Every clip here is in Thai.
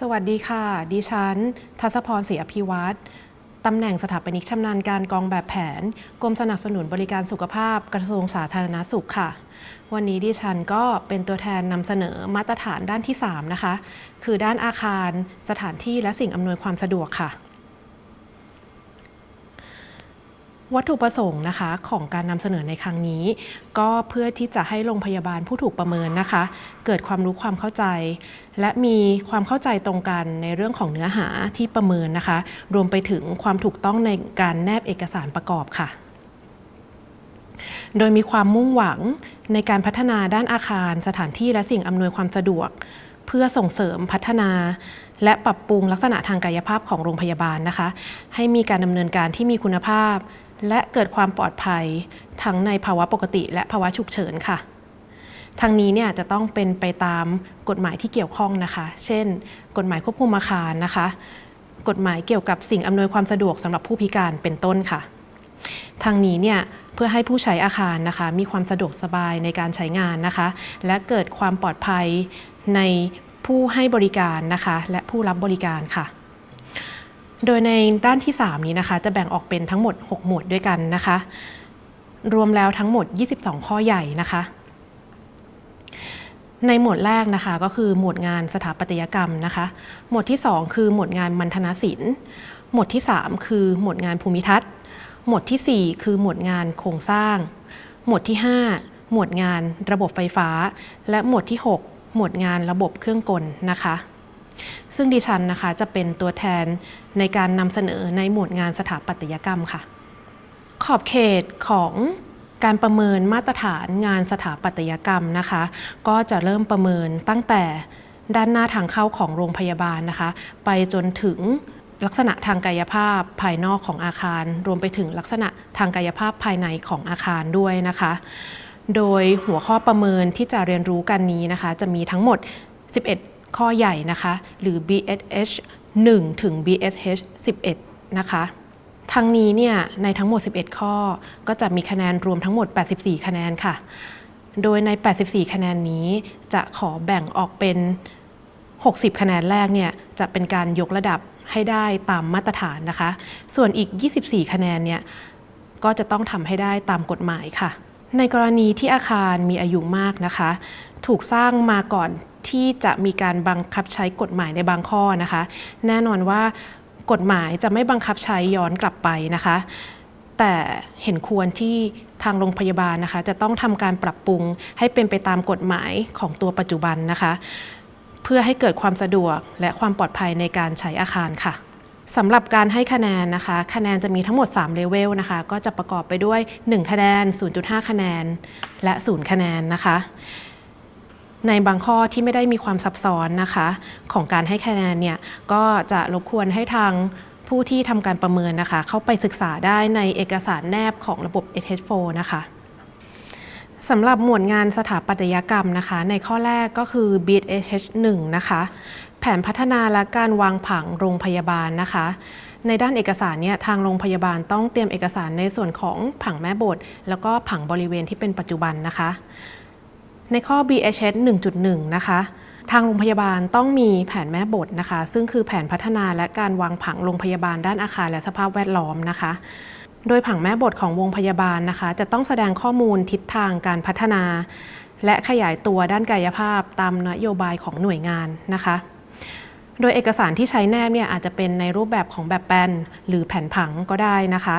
สวัสดีค่ะ ดิฉัน ทัศพรศรีอภิวัตรตำแหน่งสถาปนิกชำนาญการกองแบบแผน กรมสนับสนุนบริการสุขภาพกระทรวงสาธารณสุขค่ะ วันนี้ดิฉันก็เป็นตัวแทนนำเสนอมาตรฐานด้านที่ 3 นะคะ คือด้านอาคาร สถานที่และสิ่งอำนวยความสะดวกค่ะ วัตถุประสงค์นะคะของการนำเสนอในครั้งนี้ ก็เพื่อที่จะให้โรงพยาบาลผู้ถูกประเมินนะคะ เกิดความรู้ความเข้าใจ และมีความเข้าใจตรงกันในเรื่องของเนื้อหาที่ประเมินนะคะ รวมไปถึงความถูกต้องในการแนบเอกสารประกอบค่ะโดยมีความมุ่งหวังในการพัฒนาด้านอาคาร สถานที่และสิ่งอำนวยความสะดวก เพื่อส่งเสริมพัฒนา และปรับปรุงลักษณะทางกายภาพของโรงพยาบาลนะคะ ให้มีการดำเนินการที่มีคุณภาพ และเกิดความปลอดภัยทั้งในภาวะปกติ และภาวะฉุกเฉินค่ะทางนี้เนี่ยจะต้องเป็นไปตามกฎหมายที่เกี่ยวข้องนะคะ เช่น กฎหมายควบคุมอาคารนะคะ กฎหมายเกี่ยวกับสิ่งอำนวยความสะดวกสำหรับผู้พิการเป็นต้นค่ะ ทางนี้เนี่ยเพื่อให้ผู้ใช้อาคารนะคะ มีความสะดวกสบายในการใช้งานนะคะ และเกิดความปลอดภัยในผู้ให้บริการนะคะ และผู้รับบริการค่ะ โดยในด้านที่ 3 นี้นะคะจะแบ่งออกเป็นทั้งหมด 6 หมวดด้วยกันนะคะ รวมแล้วทั้งหมด 22 ข้อใหญ่นะคะ ในหมวดแรกนะคะก็คือหมวดงานสถาปัตยกรรมนะคะ หมวดที่ 2 คือหมวดงานมัณฑนศิลป์ หมวดที่ 3 คือหมวดงานภูมิทัศน์ หมวดทีสี่4 คือหมวดงานโครงสร้าง หมวดที่ 5 หมวดงานระบบไฟฟ้า และหมวดที่ 6 หมวดงานระบบเครื่องกลนะคะ ซึ่งดิฉันนะคะจะเป็นตัวแทนในการนำเสนอในหมวดงานสถาปัตยกรรมค่ะ ขอบเขตของการประเมินมาตรฐานงานสถาปัตยกรรมนะคะ ก็จะเริ่มประเมินตั้งแต่ด้านหน้าทางเข้าของโรงพยาบาลนะคะ ไปจนถึงลักษณะทางกายภาพภายนอกของอาคาร รวมไปถึงลักษณะทางกายภาพภายในของอาคารด้วยนะคะ โดยหัวข้อประเมินที่จะเรียนรู้กันนี้นะคะ จะมีทั้งหมด 11 ข้อใหญ่นะคะ หรือ BSH 1 ถึง BSH 11 นะคะ ทั้งนี้เนี่ยในทั้งหมด 11 ข้อ ก็จะมีคะแนนรวมทั้งหมด 84 คะแนนค่ะ โดยใน 84 คะแนนนี้จะขอแบ่งออกเป็น 60 คะแนนแรกเนี่ยจะเป็นการยกระดับให้ได้ตามมาตรฐานนะคะ ส่วนอีก 24 คะแนนเนี่ยก็จะต้องทำให้ได้ตามกฎหมายค่ะ ในกรณีที่อาคารมีอายุมากนะคะ ถูกสร้างมาก่อน ที่จะมีการบังคับใช้กฎหมายในบางข้อนะคะ แน่นอนว่ากฎหมายจะไม่บังคับใช้ย้อนกลับไปนะคะ แต่เห็นควรที่ทางโรงพยาบาลนะคะ จะต้องทำการปรับปรุงให้เป็นไปตามกฎหมายของตัวปัจจุบันนะคะ เพื่อให้เกิดความสะดวกและความปลอดภัยในการใช้อาคารค่ะสำหรับการให้คะแนนนะคะ คะแนนจะมีทั้งหมด 3 เลเวลนะคะ ก็จะประกอบไปด้วย 1 คะแนน 0.5 คะแนน และ 0 คะแนนนะคะ ในบางข้อที่ไม่ได้มีความซับซ้อนนะคะ ของการให้คะแนนเนี่ยก็จะรบกวนให้ทางผู้ที่ทำการประเมินนะคะ เข้าไปศึกษาได้ในเอกสารแนบของระบบ SH4 นะคะสำหรับหมวดงานสถาปัตยกรรมนะคะ ในข้อแรกก็คือ BSH 1นะคะ แผนพัฒนาและการวางผังโรงพยาบาลนะคะ ในด้านเอกสารเนี่ยทางโรงพยาบาลต้องเตรียมเอกสารในส่วนของผังแม่บท แล้วก็ผังบริเวณที่เป็นปัจจุบันนะคะ ในข้อ BHS 1.1 นะคะ ทางโรงพยาบาลต้องมีแผนแม่บทนะคะ ซึ่งคือแผนพัฒนาและการวางผังโรงพยาบาลด้านอาคารและสภาพแวดล้อมนะคะ โดยผังแม่บทของวงพยาบาลนะคะ จะต้องแสดงข้อมูลทิศทางการพัฒนา และขยายตัวด้านกายภาพตามนโยบายของหน่วยงานนะคะ โดยเอกสารที่ใช้แนบเนี่ยอาจจะเป็นในรูปแบบของแบบแปลนหรือแผนผังก็ได้นะคะ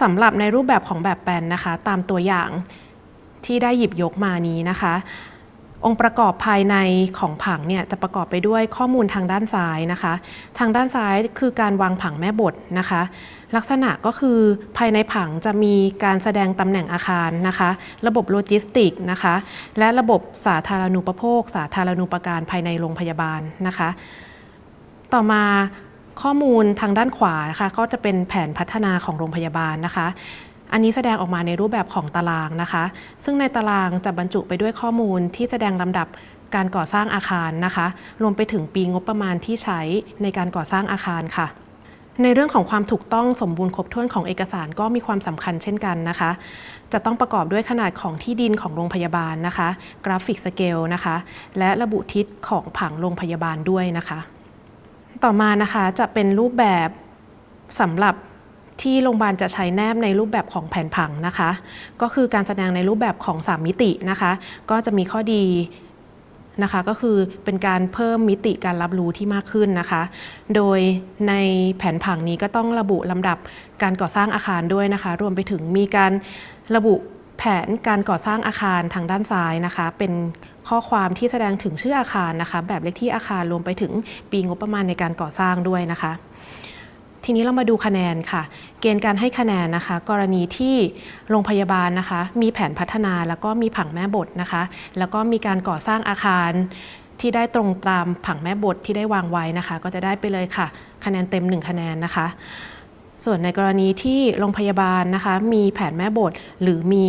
สำหรับในรูปแบบของแบบแปลนนะคะ ตามตัวอย่าง ที่ได้หยิบยกมานี้นะคะ องค์ประกอบภายในของผังเนี่ยจะประกอบไปด้วยข้อมูลทางด้านซ้ายนะคะ ทางด้านซ้ายคือการวางผังแม่บทนะคะ ลักษณะก็คือภายในผังจะมีการแสดงตำแหน่งอาคารนะคะ ระบบโลจิสติกนะคะ และระบบสาธารณูปโภค สาธารณูปการภายในโรงพยาบาลนะคะ ต่อมาข้อมูลทางด้านขวานะคะก็จะเป็นแผนพัฒนาของโรงพยาบาลนะคะ อันนี้แสดงออกมาในรูปแบบของตารางนะคะ ซึ่งในตารางจะบรรจุไปด้วยข้อมูลที่แสดงลำดับการก่อสร้างอาคารนะคะ รวมไปถึงปีงบประมาณที่ใช้ในการก่อสร้างอาคารค่ะในเรื่องของความถูกต้องสมบูรณ์ครบถ้วนของเอกสารก็มีความสำคัญเช่นกันนะคะ จะต้องประกอบด้วยขนาดของที่ดินของโรงพยาบาลนะคะ กราฟิกสเกลนะคะ และระบุทิศของผังโรงพยาบาลด้วยนะคะ ต่อมานะคะจะเป็นรูปแบบสำหรับ ที่โรงพยาบาลจะใช้แนบในรูปแบบของแผนผังนะคะ ก็คือการแสดงในรูปแบบของ 3 มิตินะคะ ก็จะมีข้อดีนะคะก็คือเป็นการเพิ่มมิติการรับรู้ที่มากขึ้นนะคะ โดยในแผนผังนี้ก็ต้องระบุลำดับการก่อสร้างอาคารด้วยนะคะ รวมไปถึงมีการระบุแผนการก่อสร้างอาคารทางด้านซ้ายนะคะ เป็นข้อความที่แสดงถึงชื่ออาคารนะคะ แบบเลขที่อาคารรวมไปถึงปีงบประมาณในการก่อสร้างด้วยนะคะ ทีนี้เรามาดูคะแนนค่ะ เกณฑ์การให้คะแนนนะคะ กรณีที่โรงพยาบาลนะคะ มีแผนพัฒนาแล้วก็มีผังแม่บทนะคะ แล้วก็มีการก่อสร้างอาคารที่ได้ตรงตามผังแม่บทที่ได้วางไว้นะคะ ก็จะได้ไปเลยค่ะ คะแนนเต็ม 1 คะแนนนะคะ ส่วนในกรณีที่โรงพยาบาลนะคะ มีแผนแม่บทหรือมี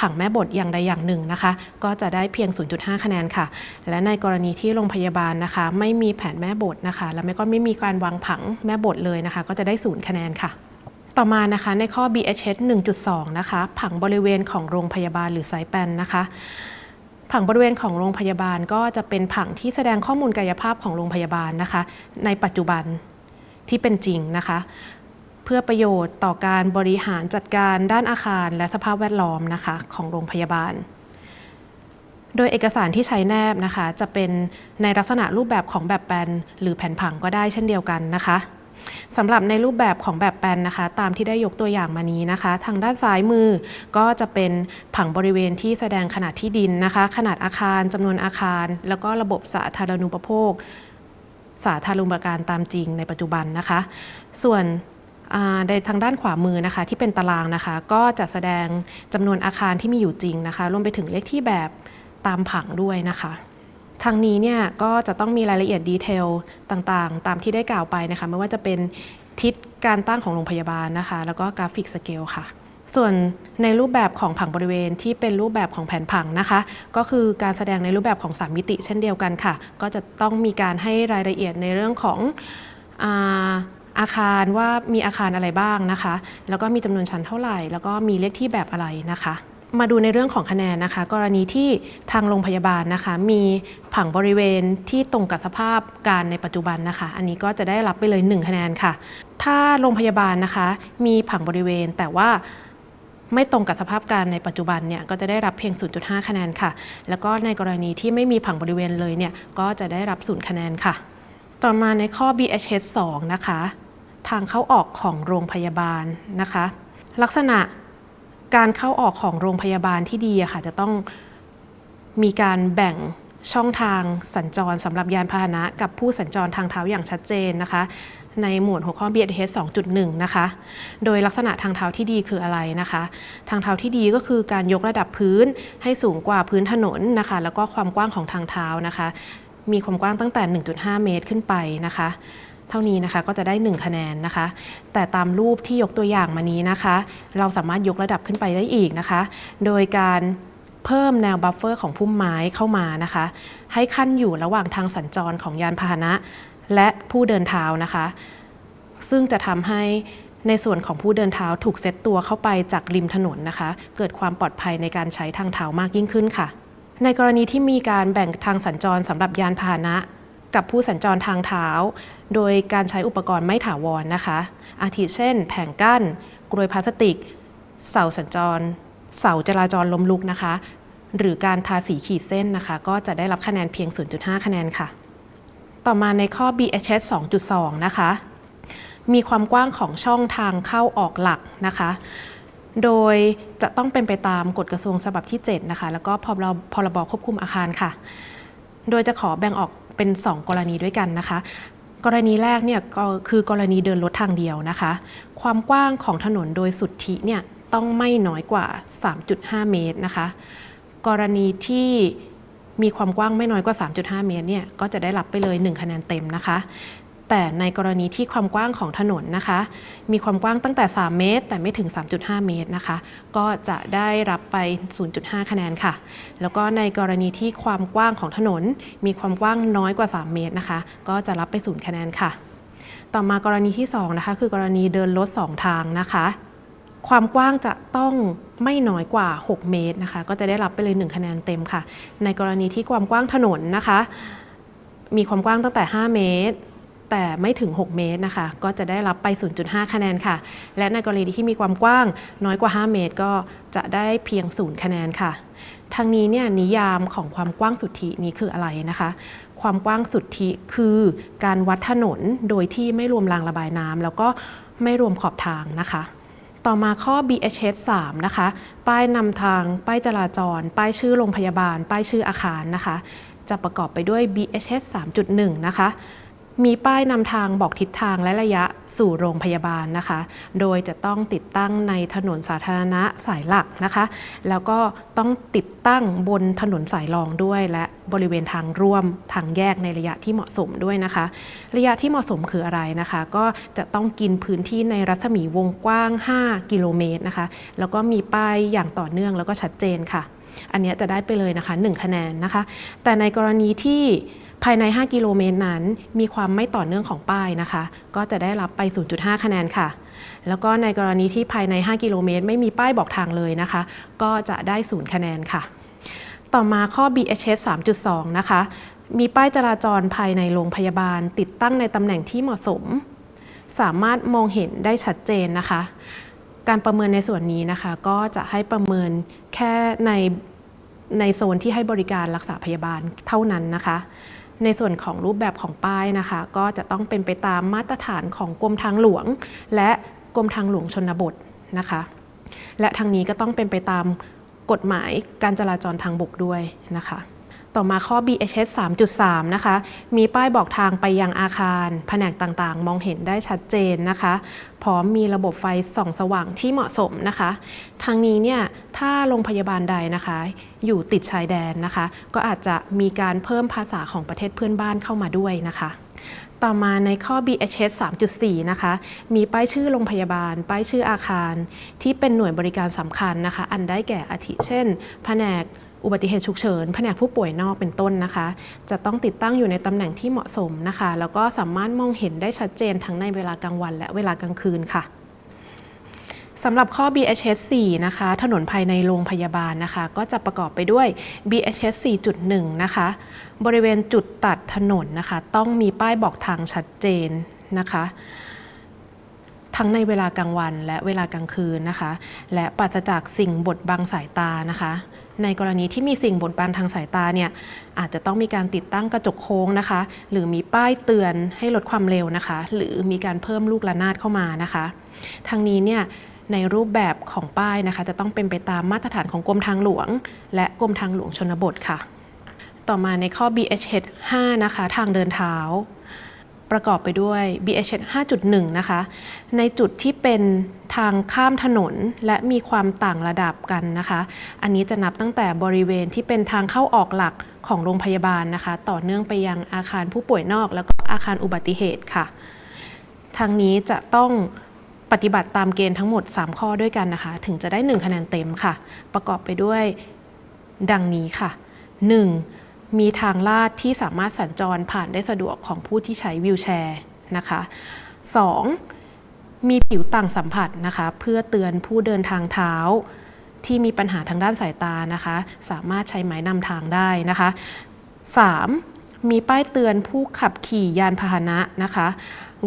ผังแม่บทอย่างใดอย่างหนึ่งนะคะ ก็จะได้เพียง 0.5 คะแนนค่ะ และในกรณีที่โรงพยาบาลนะคะ ไม่มีแผนแม่บทนะคะ และไม่ก็ไม่มีการวางผังแม่บทเลยนะคะ ก็จะได้0คะแนนค่ะต่อมานะคะในข้อ BHS 1.2 นะคะ ผังบริเวณของโรงพยาบาลหรือไซต์แปลนนะคะ ผังบริเวณของโรงพยาบาลก็จะเป็นผังที่แสดงข้อมูลกายภาพของโรงพยาบาลนะคะ ในปัจจุบันที่เป็นจริงนะคะ เพื่อประโยชน์ต่อการบริหารจัดการด้านอาคารและสภาพแวดล้อมนะคะของโรงพยาบาล โดยเอกสารที่ใช้แนบนะคะ จะเป็นในลักษณะรูปแบบของแบบแปลนหรือแผนผังก็ได้เช่นเดียวกันนะคะสำหรับในรูปแบบของแบบแปลนนะคะ ตามที่ได้ยกตัวอย่างมานี้นะคะ ทางด้านซ้ายมือก็จะเป็นผังบริเวณที่แสดงขนาดที่ดินนะคะ ขนาดอาคารจำนวนอาคาร แล้วก็ระบบสาธารณูปโภค สาธารณูปการตามจริงในปัจจุบันนะคะ ส่วน ในทางด้านขวามือนะคะที่เป็นตารางนะคะ ก็จะแสดงจำนวนอาคารที่มีอยู่จริงนะคะรวมไปถึงเลขที่แบบตามผังด้วยนะคะทางนี้เนี่ยก็จะต้องมีรายละเอียดดีเทลต่างๆ ตามที่ได้กล่าวไปนะคะไม่ว่าจะเป็นทิศการตั้งของโรงพยาบาลนะคะ แล้วก็กราฟิกสเกลค่ะ ส่วนในรูปแบบของผังบริเวณที่เป็นรูปแบบของแผนผังนะคะ ก็คือการแสดงในรูปแบบของ 3 มิติเช่นเดียวกันค่ะ ก็จะต้องมีการให้รายละเอียดในเรื่องของ อาคารว่ามีอาคารอะไรบ้างนะคะ แล้วก็มีจำนวนชั้นเท่าไหร่ แล้วก็มีเลขที่แบบอะไรนะคะมาดูในเรื่องของคะแนนนะคะ กรณีที่ทางโรงพยาบาลนะคะ มีผังบริเวณที่ตรงกับสภาพการในปัจจุบันนะคะ อันนี้ก็จะได้รับไปเลย 1 คะแนนค่ะ ถ้าโรงพยาบาลนะคะ มีผังบริเวณแต่ว่าไม่ตรงกับสภาพการในปัจจุบันเนี่ยก็จะได้รับเพียง 0.5 คะแนนค่ะ แล้วก็ในกรณีที่ไม่มีผังบริเวณเลยเนี่ยก็จะได้รับ 0 คะแนนค่ะ ต่อมาในข้อ BHS 2 นะคะ ทางเข้าออกของโรงพยาบาลนะคะ ลักษณะการเข้าออกของโรงพยาบาลที่ดีอะค่ะจะต้องมีการแบ่งช่องทางสัญจรสำหรับยานพาหนะ กับผู้สัญจรทางเท้าอย่างชัดเจนนะคะ ในหมวดหัวข้อ BHS 2.1 นะคะ โดยลักษณะทางเท้าที่ดีคืออะไรนะคะ ทางเท้าที่ดีก็คือการยกระดับพื้นให้สูงกว่าพื้นถนนนะคะ แล้วก็ความกว้างของทางเท้านะคะ มีความกว้างตั้งแต่ 1.5 เมตรขึ้นไปนะคะ เท่านี้นะคะก็จะได้ 1 คะแนนนะคะ แต่ตามรูปที่ยกตัวอย่างมานี้นะคะ เราสามารถยกระดับขึ้นไปได้อีกนะคะ โดยการเพิ่มแนวบัฟเฟอร์ของพุ่มไม้เข้ามานะคะ ให้ขั้นอยู่ระหว่างทางสัญจรของยานพาหนะ และผู้เดินเท้านะคะ ซึ่งจะทำให้ในส่วนของผู้เดินเท้าถูกเซตตัวเข้าไปจากริมถนนนะคะ เกิดความปลอดภัยในการใช้ทางเท้ามากยิ่งขึ้นค่ะ ในกรณีที่มีการแบ่งทางสัญจรสำหรับยานพาหนะ กับผู้สัญจรทางเท้า โดยการใช้อุปกรณ์ไม่ถาวรนะคะ อาทิเช่น แผงกั้น กรวยพลาสติก เสาสัญจร เสาจราจรล้มลุกนะคะ หรือการทาสีขีดเส้นนะคะ ก็จะได้รับคะแนนเพียง 0.5 คะแนนค่ะ ต่อมาในข้อ BHS 2.2 นะคะ มีความกว้างของช่องทางเข้าออกหลักนะคะโดยจะต้องเป็นไปตามกฎกระทรวงฉบับที่ 7 นะคะ แล้วก็พรบพรบควบคุมอาคารค่ะ โดยจะขอแบ่งออก เป็น 2 กรณีด้วยกันนะคะ กรณีแรกเนี่ยก็คือกรณีเดินรถทางเดียวนะคะ ความกว้างของถนนโดยสุทธิเนี่ยต้องไม่น้อยกว่า 3.5 เมตรนะคะ กรณีที่มีความกว้างไม่น้อยกว่า 3.5 เมตรเนี่ยก็จะได้รับไปเลย 1 คะแนนเต็มนะคะ แต่ในกรณีที่ความกว้างของถนนนะคะ มีความกว้างตั้งแต่ 3 เมตร แต่ไม่ถึง 3.5 เมตรนะคะ ก็จะได้รับไป 0.5 คะแนนค่ะ แล้วก็ในกรณีที่ความกว้างของถนน มีความกว้างน้อยกว่า 3 เมตรนะคะ ก็จะรับไป 0 คะแนนค่ะ ต่อมากรณีที่ 2 นะคะ คือกรณีเดินรถ2ทางนะคะ ความกว้างจะต้องไม่น้อยกว่า 6 เมตรนะคะ ก็จะได้รับไปเลย 1 คะแนนเต็มค่ะ ในกรณีที่ความกว้างถนนนะคะ มีความกว้างตั้งแต่ 5 เมตร แต่ไม่ถึง 6 เมตรนะคะ ก็จะได้รับไป 0.5 คะแนนค่ะ และในกรณีที่มีความกว้างน้อยกว่า 5 เมตร ก็จะได้เพียง 0 คะแนนค่ะทางนี้เนี่ยนิยามของความกว้างสุทธินี้คืออะไรนะคะ ความกว้างสุทธิคือการวัดถนนโดยที่ไม่รวมรางระบายน้ำแล้วก็ไม่รวมขอบทางนะคะต่อมาข้อ BHS 3นะคะ ป้ายนำทาง ป้ายจราจร ป้ายชื่อโรงพยาบาล ป้ายชื่ออาคารนะคะ จะประกอบไปด้วย BHS 3.1 นะคะ มีป้ายนำทางบอกทิศทางและระยะสู่โรงพยาบาลนะคะ โดยจะต้องติดตั้งในถนนสาธารณะสายหลักนะคะ แล้วก็ต้องติดตั้งบนถนนสายรองด้วย และบริเวณทางร่วมทางแยกในระยะที่เหมาะสมด้วยนะคะ ระยะที่เหมาะสมคืออะไรนะคะ ก็จะต้องกินพื้นที่ในรัศมีวงกว้าง 5 กิโลเมตรนะคะ แล้วก็มีป้ายอย่างต่อเนื่องแล้วก็ชัดเจนค่ะ อันนี้จะได้ไปเลยนะคะ 1 คะแนนนะคะ แต่ในกรณีที่ภายใน 5 กิโลเมตรนั้น มีความไม่ต่อเนื่องของป้ายนะคะ ก็จะได้รับไป 0.5 คะแนนค่ะ แล้วก็ในกรณีที่ภายใน 5 กิโลเมตร ไม่มีป้ายบอกทางเลยนะคะ ก็จะได้ 0 คะแนนค่ะ ต่อมาข้อ BHS 3.2 นะคะ มีป้ายจราจรภายในโรงพยาบาล ติดตั้งในตำแหน่งที่เหมาะสม สามารถมองเห็นได้ชัดเจนนะคะ การประเมินในส่วนนี้นะคะ ก็จะให้ประเมินแค่ใน ในโซนที่ให้บริการรักษาพยาบาลเท่านั้นนะคะ ในส่วนของรูปแบบของป้ายนะคะ ก็จะต้องเป็นไปตามมาตรฐานของกรมทางหลวง และกรมทางหลวงชนบทนะคะ และทางนี้ก็ต้องเป็นไปตามกฎหมายการจราจรทางบกด้วยนะคะ ต่อมาข้อ BHS 3.3 นะคะ มีป้ายบอกทางไปยังอาคาร แผนกต่างๆ มองเห็นได้ชัดเจนนะคะ พร้อมมีระบบไฟส่องสว่างที่เหมาะสมนะคะ ทางนี้เนี่ย ถ้าโรงพยาบาลใดนะคะ อยู่ติดชายแดนนะคะ ก็อาจจะมีการเพิ่มภาษาของประเทศเพื่อนบ้านเข้ามาด้วยนะคะต่อมาในข้อ BHS 3.4 นะคะ มีป้ายชื่อโรงพยาบาล ป้ายชื่ออาคาร ที่เป็นหน่วยบริการสำคัญนะคะ อันได้แก่อาทิเช่น แผนก อุบัติเหตุฉุกเฉินแผนกผู้ป่วยนอกเป็นต้นนะคะ จะต้องติดตั้งอยู่ในตำแหน่งที่เหมาะสมนะคะ แล้วก็สามารถมองเห็นได้ชัดเจนทั้งในเวลากลางวัน และเวลากลางคืนค่ะสำหรับข้อ BHS 4นะคะ ถนนภายในโรงพยาบาลนะคะ ก็จะประกอบไปด้วย BHS 4.1 นะคะ บริเวณจุดตัดถนนนะคะ ต้องมีป้ายบอกทางชัดเจนนะคะ ทั้งในเวลากลางวันและเวลากลางคืนนะคะ และปราศจากสิ่งบดบังสายตานะคะ ในกรณีที่มีสิ่งบดบังทางสายตาเนี่ยอาจจะต้องมีการติดตั้งกระจกโค้งนะคะ หรือมีป้ายเตือนให้ลดความเร็วนะคะ หรือมีการเพิ่มลูกระนาดเข้ามานะคะ ทางนี้เนี่ยในรูปแบบของป้ายนะคะ จะต้องเป็นไปตามมาตรฐานของกรมทางหลวง และกรมทางหลวงชนบทค่ะ ต่อมาในข้อ BHS 5นะคะ ทางเดินเท้า ประกอบไปด้วย BHS 5.1 นะคะ ในจุดที่เป็นทางข้ามถนนและมีความต่างระดับกันนะคะ อันนี้จะนับตั้งแต่บริเวณที่เป็นทางเข้าออกหลักของโรงพยาบาลนะคะ ต่อเนื่องไปยังอาคารผู้ป่วยนอก แล้วก็อาคารอุบัติเหตุค่ะ ทางนี้จะต้องปฏิบัติตามเกณฑ์ทั้งหมด 3 ข้อด้วยกันนะคะ ถึงจะได้ 1 คะแนนเต็มค่ะ ประกอบไปด้วยดังนี้ค่ะ 1. มีทางลาดที่สามารถสัญจรผ่านได้สะดวกของผู้ที่ใช้วีลแชร์นะคะ 2. มีผิวต่างสัมผัสนะคะ เพื่อเตือนผู้เดินทางเท้า ที่มีปัญหาทางด้านสายตานะคะ สามารถใช้ไม้นำทางได้นะคะ 3. มีป้ายเตือนผู้ขับขี่ยานพาหนะนะคะ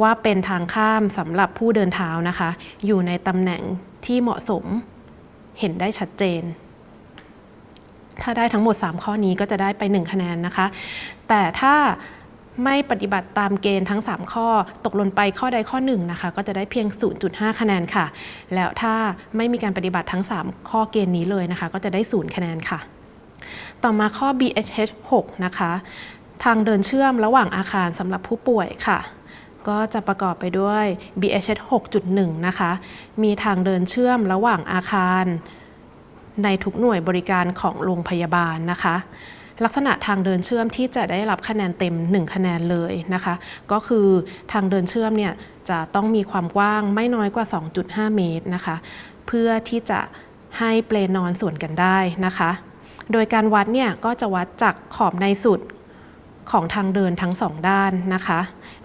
ว่าเป็นทางข้ามสำหรับผู้เดินเท้านะคะ อยู่ในตำแหน่งที่เหมาะสมเห็นได้ชัดเจน ถ้าได้ทั้งหมด 3 ข้อนี้ก็จะได้ไป 1 คะแนนนะคะ แต่ถ้าไม่ปฏิบัติตามเกณฑ์ทั้ง 3 ข้อ ตกหล่นไปข้อใดข้อ1นะคะ ก็จะได้เพียง 0.5 คะแนนค่ะ แล้วถ้าไม่มีการปฏิบัติทั้ง 3 ข้อเกณฑ์นี้เลยนะคะ ก็จะได้ 0 คะแนนค่ะ ต่อมาข้อ BHS 6นะคะ ทางเดินเชื่อมระหว่างอาคารสำหรับผู้ป่วยค่ะ ก็จะประกอบไปด้วย BHS 6.1 นะคะ มีทางเดินเชื่อมระหว่างอาคาร ในทุกหน่วยบริการของโรงพยาบาลนะคะ ลักษณะทางเดินเชื่อมที่จะได้รับคะแนนเต็ม 1 คะแนนเลยนะคะ ก็คือทางเดินเชื่อมเนี่ยจะต้องมีความกว้างไม่น้อยกว่า 2.5 เมตรนะคะ เพื่อที่จะให้เปลนอนส่วนกันได้นะคะ โดยการวัดเนี่ยก็จะวัดจากขอบในสุดของทางเดินทั้งสองด้านนะคะ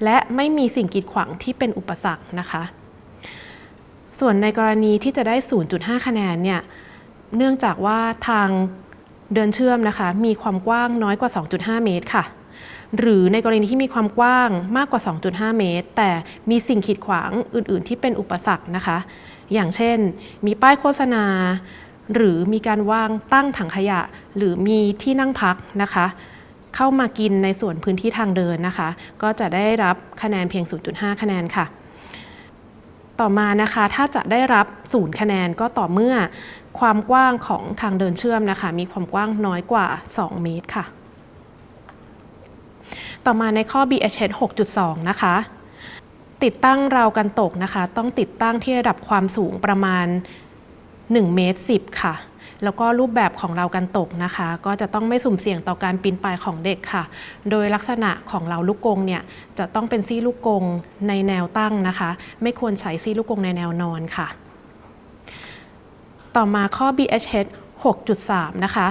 และไม่มีสิ่งกีดขวางที่เป็นอุปสรรคนะคะ ส่วนในกรณีที่จะได้ 0.5 คะแนนเนี่ย เนื่องจากว่าทางเดินเชื่อมนะคะมีความกว้างน้อยกว่า 2.5 เมตรค่ะ หรือในกรณีที่มีความกว้างมากกว่า 2.5 เมตร แต่มีสิ่งขีดขวางอื่น ๆ ที่เป็นอุปสรรคนะคะ อย่างเช่น มีป้ายโฆษณา หรือมีการวางตั้งถังขยะ หรือมีที่นั่งพักนะคะ เข้ามากินในส่วนพื้นที่ทางเดินนะคะ ก็จะได้รับคะแนนเพียง 0.5 คะแนนค่ะ ต่อมานะคะถ้าจะได้รับศูนย์คะแนนก็ต่อเมื่อความกว้างของทางเดินเชื่อมนะคะ มีความกว้างน้อยกว่า 2 เมตรค่ะ ต่อมาในข้อ BHS 6.2 นะคะ ติดตั้งราวกันตกนะคะ ต้องติดตั้งที่ระดับความสูงประมาณ 1 เมตร 10 ค่ะ แล้วก็รูปแบบของเรากันตกนะคะ ก็จะต้องไม่สุ่มเสี่ยงต่อการปีนป่ายของเด็กค่ะ โดยลักษณะของเราลูกกงเนี่ยจะต้องเป็นซี่ลูกกงในแนวตั้งนะคะ ไม่ควรใช้ซี่ลูกกงในแนวนอนค่ะ ต่อมาข้อ BHS 6.3 นะคะ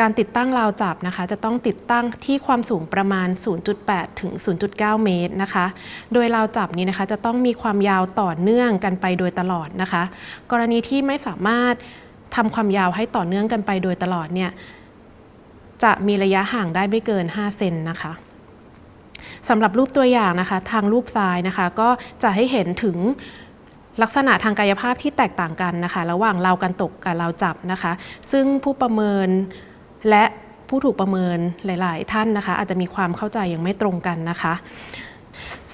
การติดตั้งราวจับนะคะ จะต้องติดตั้งที่ความสูงประมาณ 0.8 ถึง 0.9 เมตรนะคะ โดยราวจับนี้นะคะจะต้องมีความยาวต่อเนื่องกันไปโดยตลอดนะคะ กรณีที่ไม่สามารถ ทำความยาวให้ต่อเนื่องกันไปโดยตลอดเนี่ยจะมีระยะห่างได้ไม่เกิน 5 เซนนะคะสำหรับรูปตัวอย่างนะคะทางรูปซ้ายนะคะ ก็จะให้เห็นถึงลักษณะทางกายภาพที่แตกต่างกันนะคะ ระหว่างเรากันตกกับเราจับนะคะ ซึ่งผู้ประเมินและผู้ถูกประเมินหลาย ๆ ท่านนะคะ อาจจะมีความเข้าใจยังไม่ตรงกันนะคะ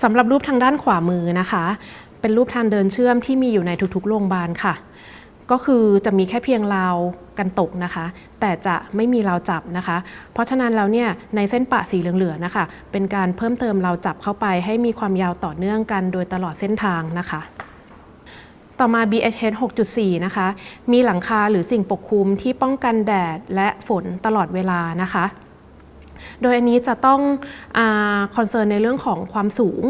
สำหรับรูปทางด้านขวามือนะคะ เป็นรูปทางเดินเชื่อมที่มีอยู่ในทุก ๆ โรงพยาบาลค่ะ ก็คือจะมีแค่เพียงราวกันตกนะคะ แต่จะไม่มีราวจับนะคะ เพราะฉะนั้นแล้วเนี่ยในเส้นปะสีเหลืองๆนะคะ เป็นการเพิ่มเติมราวจับเข้าไป ให้มีความยาวต่อเนื่องกันโดยตลอดเส้นทางนะคะต่อมา BHS 6.4 นะคะ มีหลังคาหรือสิ่งปกคลุมที่ป้องกันแดดและฝนตลอดเวลานะคะ โดยอันนี้จะต้องคอนเซิร์นในเรื่องของความสูง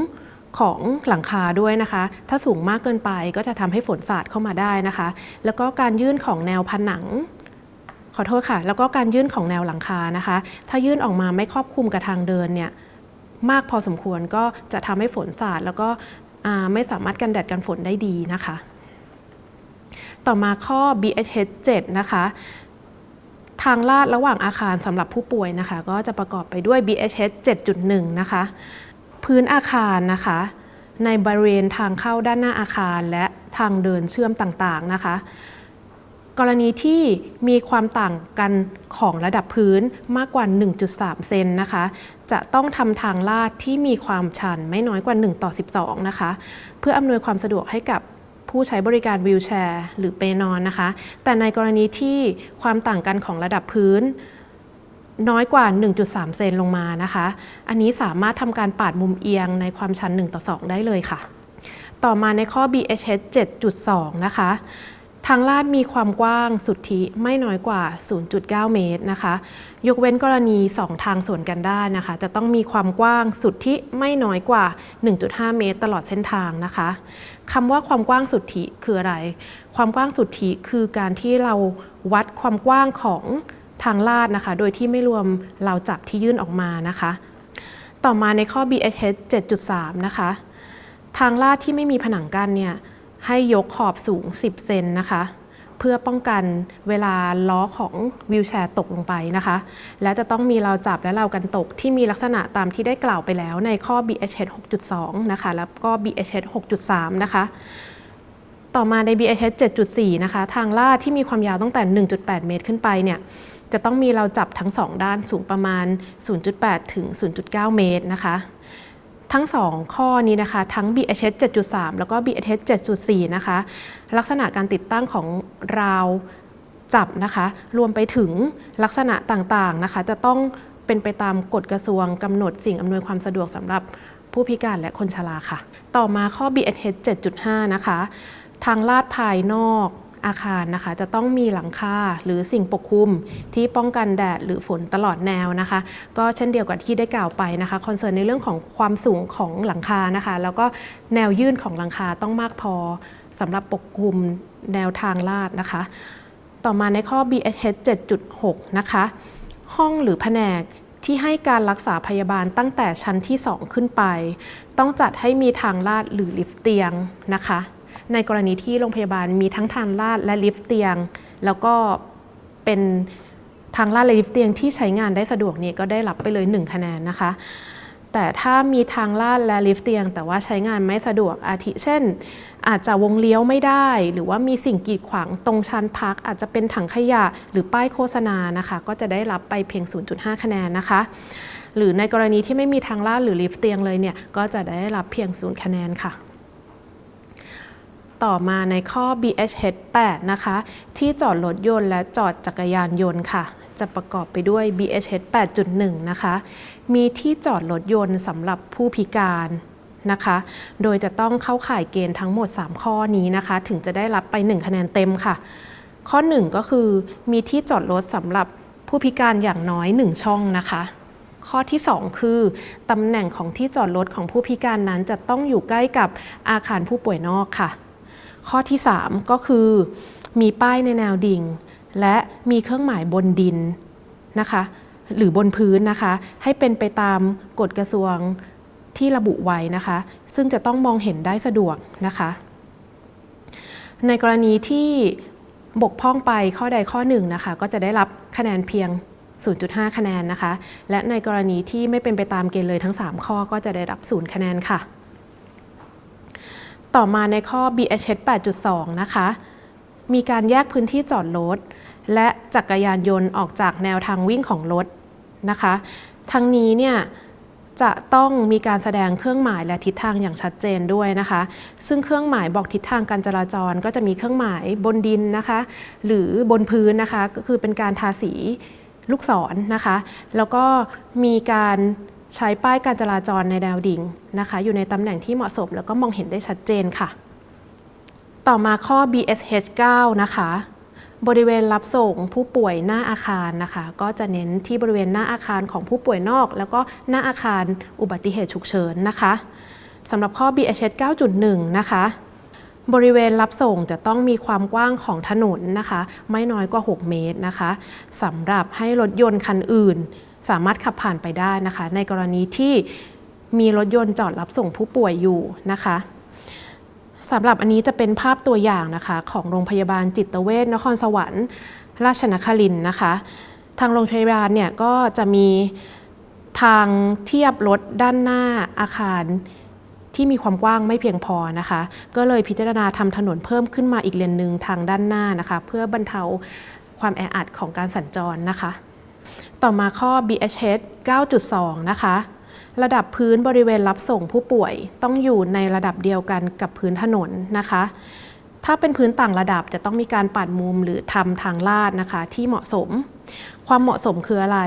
ของหลังคาด้วยนะคะ ถ้าสูงมากเกินไปก็จะทำให้ฝนสาดเข้ามาได้นะคะ แล้วก็การยื่นของแนวผนังขอโทษค่ะ แล้วก็การยื่นของแนวหลังคานะคะ ถ้ายื่นออกมาไม่ครอบคลุมกับทางเดินเนี่ยมากพอสมควรก็จะทำให้ฝนสาดแล้วก็ไม่สามารถกันแดดกันฝนได้ดีนะคะ ต่อมาข้อ BHS 7นะคะทางลาดระหว่างอาคารสำหรับผู้ป่วยนะคะ ก็จะประกอบไปด้วย BHS 7.1 นะคะ พื้นอาคารนะคะ ในบริเวณทางเข้าด้านหน้าอาคารและทางเดินเชื่อมต่างๆนะคะ กรณีที่มีความต่างกันของระดับพื้นมากกว่า 1.3 เซนนะคะ จะต้องทำทางลาดที่มีความชันไม่น้อยกว่า 1 ต่อ 12 นะคะ เพื่ออำนวยความสะดวกให้กับผู้ใช้บริการวีลแชร์ หรือเปนอนนะคะ แต่ในกรณีที่ความต่างกันของระดับพื้น น้อยกว่า 1.3 เซนลงมานะคะ อันนี้สามารถทำการปาดมุมเอียงในความชัน 1 ต่อ 2 ได้เลยค่ะ ต่อมาในข้อ BHS 7.2 นะคะ ทางลาดมีความกว้างสุทธิไม่น้อยกว่า 0.9 เมตรนะคะ ยกเว้นกรณี 2 ทางสวนกันได้นะคะ จะต้องมีความกว้างสุทธิไม่น้อยกว่า 1.5 เมตร ตลอดเส้นทางนะคะคำว่าความกว้างสุทธิคืออะไร ความกว้างสุทธิคือการที่เราวัดความกว้างของ ทางลาดนะคะ โดยที่ไม่รวมเราจับที่ยื่นออกมานะคะ ต่อมาในข้อ BHS 7.3 นะคะ ทางลาดที่ไม่มีผนังกั้นเนี่ยให้ยกขอบสูง 10 เซนนะคะ เพื่อป้องกันเวลาล้อของวิวแชร์ตกลงไปนะคะ และจะต้องมีเราจับและเรากันตกที่มีลักษณะตามที่ได้กล่าวไปแล้วในข้อ BHS 6.2 นะคะ แล้วก็ BHS 6.3 นะคะต่อมาใน BHS 7.4 นะคะ ทางลาดที่มีความยาวตั้งแต่ 1.8 เมตรขึ้นไปเนี่ย จะต้องมีเราจับทั้ง 2 ด้านสูงประมาณ 0.8 ถึง 0.9 เมตรนะคะ ทั้ง 2 ข้อนี้นะคะ ทั้ง BHS 7.3 แล้วก็ BHS 7.4 นะคะ ลักษณะการติดตั้งของราวจับนะคะ รวมไปถึงลักษณะต่างๆนะคะ จะต้องเป็นไปตามกฎกระทรวงกำหนดสิ่งอำนวยความสะดวกสำหรับผู้พิการและคนชราค่ะ ต่อมาข้อ BHS 7.5 นะคะ ทางลาดภายนอก อาคารนะคะ จะต้องมีหลังคาหรือสิ่งปกคลุมที่ป้องกันแดดหรือฝนตลอดแนวนะคะ ก็เช่นเดียวกับที่ได้กล่าวไปนะคะคอนเซิร์นในเรื่องของความสูงของหลังคานะคะ แล้วก็แนวยื่นของหลังคาต้องมากพอสำหรับปกคลุมแนวทางลาดนะคะ ต่อมาในข้อ BHS 7.6 นะคะ ห้องหรือแผนกที่ให้การรักษาพยาบาลตั้งแต่ชั้นที่ 2 ขึ้นไป ต้องจัดให้มีทางลาดหรือลิฟต์เตียงนะคะ ในกรณีที่โรงพยาบาลมีทั้งทางลาดและลิฟต์เตียง แล้วก็เป็นทางลาดและลิฟต์เตียงที่ใช้งานได้สะดวกนี่ก็ได้รับไปเลย 1 คะแนนนะคะ แต่ถ้ามีทางลาดและลิฟต์เตียง แต่ว่าใช้งานไม่สะดวกอาทิเช่น อาจจะวงเลี้ยวไม่ได้ หรือว่ามีสิ่งกีดขวางตรงชั้นพัก อาจจะเป็นถังขยะหรือป้ายโฆษณานะคะ ก็จะได้รับไปเพียง 0.5 คะแนนนะคะ หรือในกรณีที่ไม่มีทางลาดหรือลิฟต์เตียงเลยเนี่ยก็จะได้รับเพียง 0 คะแนนค่ะ ต่อมาในข้อ BHH 8 นะคะ ที่จอดรถยนต์และจอดจักรยานยนต์ค่ะ จะประกอบไปด้วย BHH 8.1 นะคะ มีที่จอดรถยนต์สำหรับผู้พิการนะคะ โดยจะต้องเข้าข่ายเกณฑ์ทั้งหมด 3 ข้อนี้นะคะ ถึงจะได้รับไป 1 คะแนนเต็มค่ะ ข้อ 1 ก็คือมีที่จอดรถสำหรับผู้พิการอย่างน้อย 1 ช่องนะคะข้อที่ 2 คือตำแหน่งของที่จอดรถของผู้พิการนั้นจะต้องอยู่ใกล้กับอาคารผู้ป่วยนอกค่ะ ข้อที่ 3 ก็คือ มีป้ายในแนวดิ่ง และมีเครื่องหมายบนดินนะคะ หรือบนพื้นนะคะ ให้เป็นไปตามกฎกระทรวงที่ระบุไว้นะคะ ซึ่งจะต้องมองเห็นได้สะดวกนะคะ ในกรณีที่บกพร่องไปข้อใดข้อหนึ่งนะคะ ก็จะได้รับคะแนนเพียง 0.5 คะแนนนะคะ และในกรณีที่ไม่เป็นไปตามเกณฑ์เลยทั้ง 3 ข้อก็จะได้รับ 0 คะแนนค่ะ ต่อมาในข้อ BH 8.2 นะคะ มีการแยกพื้นที่จอดรถและจักรยานยนต์ออกจากแนวทางวิ่งของรถนะคะ ทั้งนี้เนี่ยจะต้องมีการแสดงเครื่องหมายและทิศทางอย่างชัดเจนด้วยนะคะ ซึ่งเครื่องหมายบอกทิศทางการจราจรก็จะมีเครื่องหมายบนดินนะคะ หรือบนพื้นนะคะ ก็คือเป็นการทาสีลูกศรนนะคะ แล้วก็มีการ ใช้ป้ายการจราจรในแนวดิ่งนะคะ อยู่ในตำแหน่งที่เหมาะสม แล้วก็มองเห็นได้ชัดเจนค่ะ ต่อมาข้อ BSH 9นะคะ บริเวณรับส่งผู้ป่วยหน้าอาคารนะคะ ก็จะเน้นที่บริเวณหน้าอาคารของผู้ป่วยนอก แล้วก็หน้าอาคารอุบัติเหตุฉุกเฉินนะคะสำหรับข้อ BHH 9.1 นะคะบริเวณรับส่งจะต้องมีความกว้างของถนนนะคะ ไม่น้อยกว่า 6 เมตรนะคะสำหรับให้รถยนต์คันอื่น สามารถขับผ่านไปได้นะคะ ในกรณีที่มีรถยนต์จอดรับส่งผู้ป่วยอยู่นะคะสำหรับอันนี้จะเป็นภาพตัวอย่างนะคะ ของโรงพยาบาลจิตเวชนครสวรรค์ ราชนครินนะคะ ทางโรงพยาบาลเนี่ยก็จะมีทางเทียบรถด้านหน้าอาคารที่มีความกว้างไม่เพียงพอนะคะ ก็เลยพิจารณาทำถนนเพิ่มขึ้นมาอีกเลนหนึ่งทางด้านหน้านะคะ เพื่อบรรเทาความแออัดของการสัญจรนะคะ ต่อมาข้อ BHH 9.2 นะคะ ระดับพื้นบริเวณรับส่งผู้ป่วยต้องอยู่ในระดับเดียวกันกับพื้นถนนนะคะ ถ้าเป็นพื้นต่างระดับจะต้องมีการปัดมุมหรือทำทางลาดนะคะ ที่เหมาะสม ความเหมาะสมคืออะไร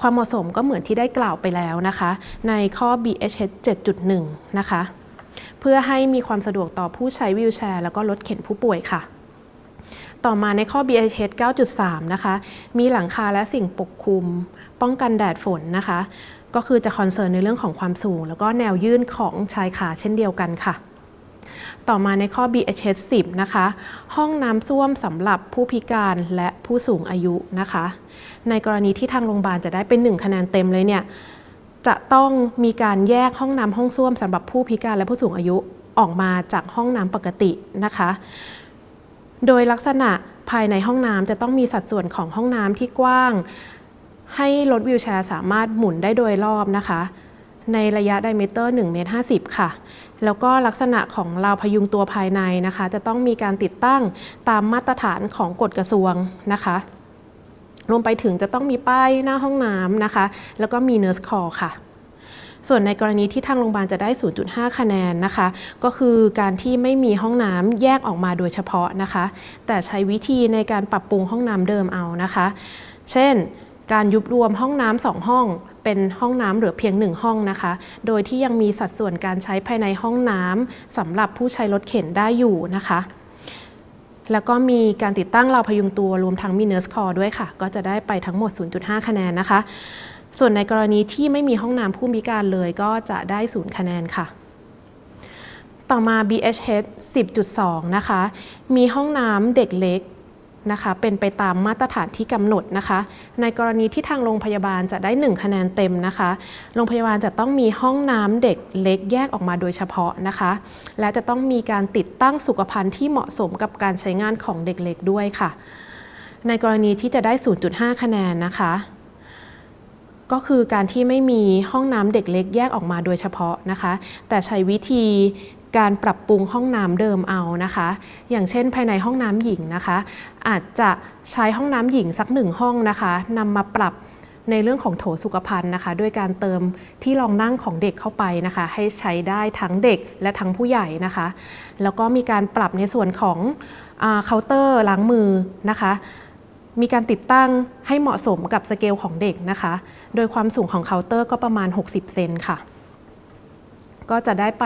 ความเหมาะสมก็เหมือนที่ได้กล่าวไปแล้วนะคะ ในข้อ BHH 7.1 นะคะ เพื่อให้มีความสะดวกต่อผู้ใช้วีลแชร์ แล้วก็รถเข็นผู้ป่วยค่ะ ต่อมาในข้อ BHH 9.3 นะคะ มีหลังคาและสิ่งปกคลุม ป้องกันแดดฝนนะคะ ก็คือจะคอนเซิร์นในเรื่องของความสูง แล้วก็แนวยื่นของชายคาเช่นเดียวกันค่ะ ต่อมาในข้อ BHS 10 นะคะ ห้องน้ำส้วมสำหรับผู้พิการและผู้สูงอายุนะคะ ในกรณีที่ทางโรงพยาบาลจะได้เป็น 1 คะแนนเต็มเลยเนี่ย จะต้องมีการแยกห้องน้ำห้องส้วมสำหรับผู้พิการและผู้สูงอายุออกมาจากห้องน้ำปกตินะคะ โดยลักษณะภายในห้องน้ำจะต้องมีสัดส่วนของห้องน้ำที่กว้าง ให้รถวิวแชร์สามารถหมุนได้โดยรอบนะคะ ในระยะไดเมเตอร์1เมตร50 ค่ะ แล้วก็ลักษณะของราวพยุงตัวภายในนะคะ จะต้องมีการติดตั้งตามมาตรฐานของกฎกระทรวงนะคะรวมไปถึงจะต้องมีป้ายหน้าห้องน้ำนะคะ แล้วก็มีเน r ร์สคอร์ค่ะ ส่วนในกรณีที่ทางโรงพยาบาลจะได้ 0.5 คะแนนนะคะ ก็คือการที่ไม่มีห้องน้ำแยกออกมาโดยเฉพาะนะคะ แต่ใช้วิธีในการปรับปรุงห้องน้ำเดิมเอานะคะ เช่น การยุบรวมห้องน้ำสองห้องเป็นห้องน้ำเหลือเพียงหนึ่งห้องนะคะ โดยที่ยังมีสัดส่วนการใช้ภายในห้องน้ำสำหรับผู้ใช้รถเข็นได้อยู่นะคะแล้วก็มีการติดตั้งราวพยุงตัวรวมทั้งมีเน r ร์สคอร์ด้วยค่ะ ก็จะได้ไปทั้งหมด 0.5 คะแนนนะคะ ส่วนในกรณีที่ไม่มีห้องน้ำผู้พิการเลยก็จะได้0คะแนนค่ะ ต่อมา BHH 10.2 นะคะ มีห้องน้ำเด็กเล็กนะคะเป็นไปตามมาตรฐานที่กำหนดนะคะ ในกรณีที่ทางโรงพยาบาลจะได้ 1 คะแนนเต็มนะคะ โรงพยาบาลจะต้องมีห้องน้ำเด็กเล็กแยกออกมาโดยเฉพาะนะคะ และจะต้องมีการติดตั้งสุขภัณฑ์ที่เหมาะสมกับการใช้งานของเด็กเล็กด้วยค่ะ ในกรณีที่จะได้ 0.5 คะแนนนะคะ ก็คือการที่ไม่มีห้องน้ำเด็กเล็กแยกออกมาโดยเฉพาะนะคะ แต่ใช้วิธีการปรับปรุงห้องน้ำเดิมเอานะคะ อย่างเช่นภายในห้องน้ำหญิงนะคะ อาจจะใช้ห้องน้ำหญิงสักหนึ่งห้องนะคะนำมาปรับในเรื่องของโถสุขภัณฑ์นะคะด้วยการเติมที่รองนั่งของเด็กเข้าไปนะคะ ให้ใช้ได้ทั้งเด็กและทั้งผู้ใหญ่นะคะ แล้วก็มีการปรับในส่วนของอเคาน์เตอร์ล้างมือนะคะ มีการติดตั้งให้เหมาะสมกับสเกลของเด็กนะคะ โดยความสูงของเคาน์เตอร์ก็ประมาณ 60 เซนค่ะ ก็จะได้ไป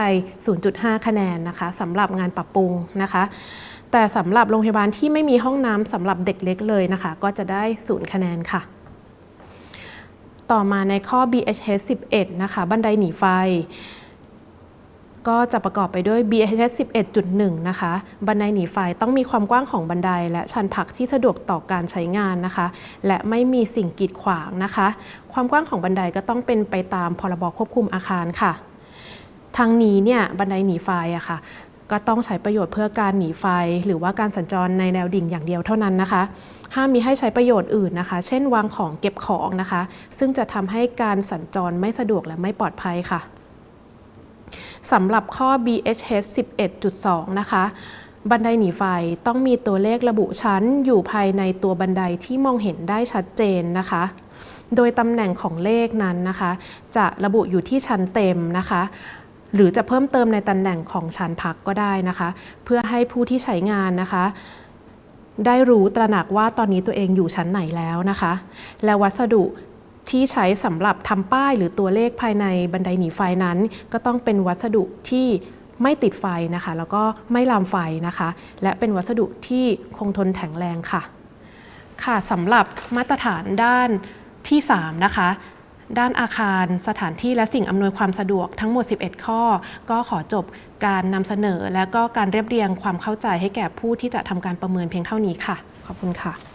0.5 คะแนนนะคะสำหรับงานปรับปรุงนะคะ แต่สำหรับโรงพยาบาลที่ไม่มีห้องน้ำสำหรับเด็กเล็กเลยนะคะ ก็จะได้ 0 คะแนนค่ะ ต่อมาในข้อ BHS 11 นะคะ บันไดหนีไฟ ก็จะประกอบไปด้วย BHS 11.1 นะคะ บันไดหนีไฟต้องมีความกว้างของบันได และชันผักที่สะดวกต่อการใช้งานนะคะ และไม่มีสิ่งกีดขวางนะคะ ความกว้างของบันไดก็ต้องเป็นไปตามพรบควบคุมอาคารค่ะทางนี้เนี่ยบันไดหนีไฟอะค่ะก็ต้องใช้ประโยชน์เพื่อการหนีไฟ หรือว่าการสัญจรในแนวดิ่งอย่างเดียวเท่านั้นนะคะ ห้ามมีให้ใช้ประโยชน์อื่นนะคะ เช่นวางของเก็บของนะคะ ซึ่งจะทำให้การสัญจรไม่สะดวกและไม่ปลอดภัยค่ะ สำหรับข้อ BHS 11.2 นะคะ บันไดหนีไฟต้องมีตัวเลขระบุชั้นอยู่ภายในตัวบันไดที่มองเห็นได้ชัดเจนนะคะ โดยตำแหน่งของเลขนั้นนะคะ จะระบุอยู่ที่ชั้นเต็มนะคะหรือจะเพิ่มเติมในตำแหน่งของชั้นพักก็ได้นะคะ เพื่อให้ผู้ที่ใช้งานนะคะ ได้รู้ตระหนักว่าตอนนี้ตัวเองอยู่ชั้นไหนแล้วนะคะ และวัสดุ ที่ใช้สำหรับทำป้ายหรือตัวเลขภายในบันไดหนีไฟนั้น ก็ต้องเป็นวัสดุที่ไม่ติดไฟนะคะ แล้วก็ไม่ลามไฟนะคะ และเป็นวัสดุที่คงทนแข็งแรงค่ะ ค่ะสำหรับมาตรฐานด้านที่ 3 นะคะ ด้านอาคารสถานที่และสิ่งอำนวยความสะดวกทั้งหมด 11 ข้อ ก็ขอจบการนำเสนอ และก็การเรียบเรียงความเข้าใจให้แก่ผู้ที่จะทำการประเมินเพียงเท่านี้ค่ะ ขอบคุณค่ะ